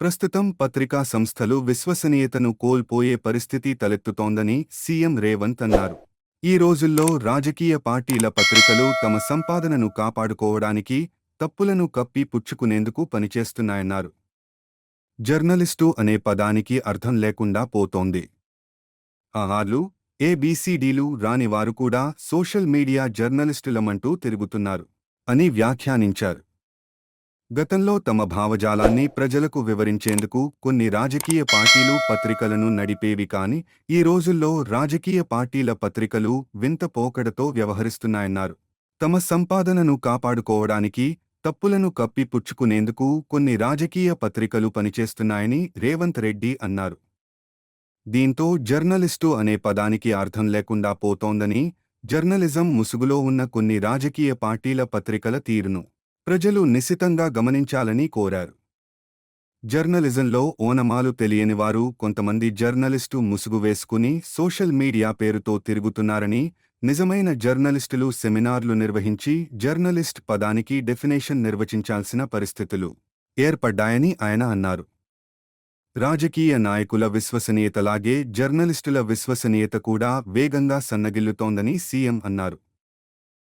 ప్రస్తుతం పత్రికా సంస్థలు విశ్వసనీయతను కోల్పోయే పరిస్థితి తలెత్తుతోందని సీఎం రేవంత్ అన్నారు. ఈ రోజుల్లో రాజకీయ పార్టీల పత్రికలు తమ సంపాదనను కాపాడుకోవడానికి తప్పులను కప్పి పుచ్చుకునేందుకు పనిచేస్తున్నాయన్నారు. జర్నలిస్టు అనే పదానికి అర్థం లేకుండా పోతోంది. ఆహార్లు ఏబీసీడీలు రానివారు కూడా సోషల్ మీడియా జర్నలిస్టులమంటూ తిరుగుతున్నారు అని వ్యాఖ్యానించారు. గతంలో తమ భావజాలాన్ని ప్రజలకు వివరించేందుకు కొన్ని రాజకీయ పార్టీలు పత్రికలను నడిపేవి కాని ఈ రోజుల్లో రాజకీయ పార్టీల పత్రికలు వింత పోకడతో వ్యవహరిస్తున్నాయన్నారు. తమ సంపాదనను కాపాడుకోవడానికి తప్పులను కప్పిపుచ్చుకునేందుకు కొన్ని రాజకీయ పత్రికలు పనిచేస్తున్నాయని రేవంత్ రెడ్డి అన్నారు. దీంతో జర్నలిస్టు అనే పదానికి అర్థం లేకుండా పోతోందని జర్నలిజం ముసుగులో ఉన్న కొన్ని రాజకీయ పార్టీల పత్రికల తీరును ప్రజలు నిశితంగా గమనించాలని కోరారు. జర్నలిజంలో ఓనమాలు తెలియని వారు కొంతమంది జర్నలిస్టు ముసుగు వేసుకుని సోషల్ మీడియా పేరుతో తిరుగుతున్నారని నిజమైన జర్నలిస్టులు సెమినార్లు నిర్వహించి జర్నలిస్ట్ పదానికి డెఫినేషన్ నిర్వచించాల్సిన పరిస్థితులు ఏర్పడ్డాయని ఆయన అన్నారు. రాజకీయ నాయకుల విశ్వసనీయతలాగే జర్నలిస్టుల విశ్వసనీయత కూడా వేగంగా సన్నగిల్లుతోందని సీఎం అన్నారు.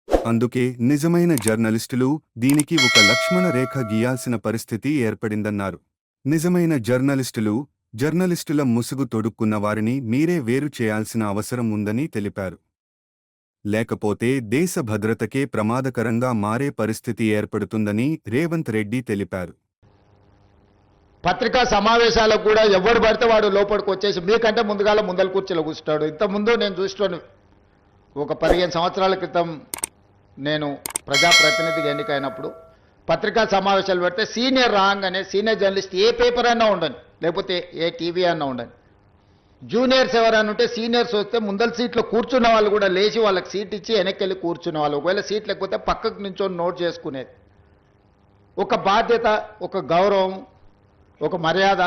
అందుకే నిజమైన జర్నలిస్టులు దీనికి ఒక లక్ష్మణ రేఖ గీయాల్సిన పరిస్థితి ఏర్పడిందన్నారు. నిజమైన జర్నలిస్టులు జర్నలిస్టుల ముసుగు తొడుక్కున్న వారిని మీరే వేరు చేయాల్సిన అవసరం ఉందని తెలిపారు. లేకపోతే దేశ భద్రతకే ప్రమాదకరంగా మారే పరిస్థితి ఏర్పడుతుందని రేవంత్ రెడ్డి తెలిపారు. పత్రికా సమావేశాలకు కూడా ఎవడు పడితే వాడు లోపలికి వచ్చేసి మీకంటే ముందుగాల ముందల కూర్చోలో కూర్చున్నాడు ఇంతకుముందు నేను చూస్తాను ఒక పదిహేను సంవత్సరాల క్రితం నేను ప్రజాప్రతినిధిగా ఎన్నికైనప్పుడు పత్రికా సమావేశాలు పెడితే సీనియర్ రాంగ్ అనే సీనియర్ జర్నలిస్ట్ ఏ పేపర్ అయినా ఉండని. లేకపోతే ఏ టీవీ అన్నా ఉండని. జూనియర్స్ ఎవరైనా ఉంటే సీనియర్స్ వస్తే ముందల సీట్లో కూర్చున్న వాళ్ళు కూడా లేచి వాళ్ళకి సీట్ ఇచ్చి వెనక్కి వెళ్ళి కూర్చున్న వాళ్ళు. ఒకవేళ సీట్ లేకపోతే పక్కకు నించొని నోట్ చేసుకునేది. ఒక బాధ్యత ఒక గౌరవం ఒక మర్యాద.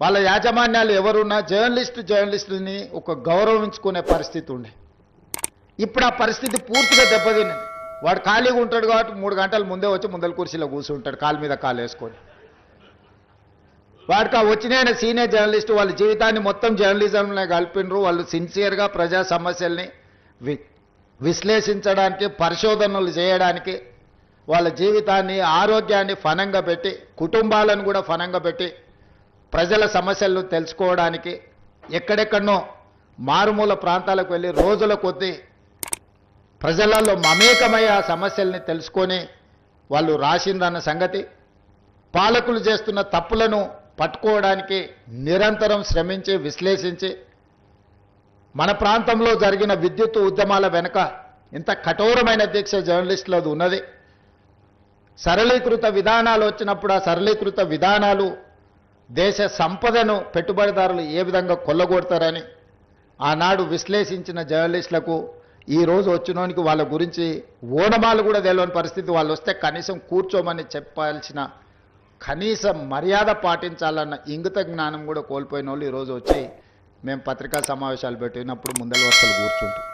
వాళ్ళ యాజమాన్యాలు ఎవరున్నా జర్నలిస్ట్ జర్నలిస్టుని ఒక గౌరవించుకునే పరిస్థితి ఉండే. ఇప్పుడు ఆ పరిస్థితి పూర్తిగా దెబ్బతిన్నది. వాడు ఖాళీగా ఉంటాడు కాబట్టి మూడు గంటల ముందే వచ్చి ముందల కుర్చీలో కూర్చుంటాడు కాలు మీద కాలు వేసుకొని. వాడికి ఆ వచ్చిన సీనియర్ జర్నలిస్ట్ వాళ్ళ జీవితాన్ని మొత్తం జర్నలిజంలో కలిపినరు. వాళ్ళు సిన్సియర్గా ప్రజా సమస్యల్ని వి విశ్లేషించడానికి పరిశోధనలు చేయడానికి వాళ్ళ జీవితాన్ని ఆరోగ్యాన్ని ఫనంగా పెట్టి కుటుంబాలను కూడా ఫనంగా పెట్టి ప్రజల సమస్యలను తెలుసుకోవడానికి ఎక్కడెక్కడనో మారుమూల ప్రాంతాలకు వెళ్ళి రోజుల కొద్దీ ప్రజలలో మమేకమై ఆ సమస్యల్ని తెలుసుకొని వాళ్ళు రాసిందన్న సంగతి పాలకులు చేస్తున్న తప్పులను పట్టుకోవడానికి నిరంతరం శ్రమించి విశ్లేషించి మన ప్రాంతంలో జరిగిన విద్యుత్ ఉద్యమాల వెనుక ఇంత కఠోరమైన దీక్ష జర్నలిస్టులది ఉన్నది. సరళీకృత విధానాలు వచ్చినప్పుడు ఆ సరళీకృత విధానాలు దేశ సంపదను పెట్టుబడిదారులు ఏ విధంగా కొల్లగొడతారని ఆనాడు విశ్లేషించిన జర్నలిస్టులకు ఈ రోజు వచ్చినోనికి వాళ్ళ గురించి ఓనమాలు కూడా తెలియని పరిస్థితి. వాళ్ళు వస్తే కనీసం కూర్చోమని చెప్పాల్సిన కనీస మర్యాద పాటించాలన్న ఇంగిత జ్ఞానం కూడా కోల్పోయిన వాళ్ళు ఈరోజు వచ్చి మేము పత్రికా సమావేశాలు పెట్టినప్పుడు ముందల వరుసలు కూర్చుంటాం.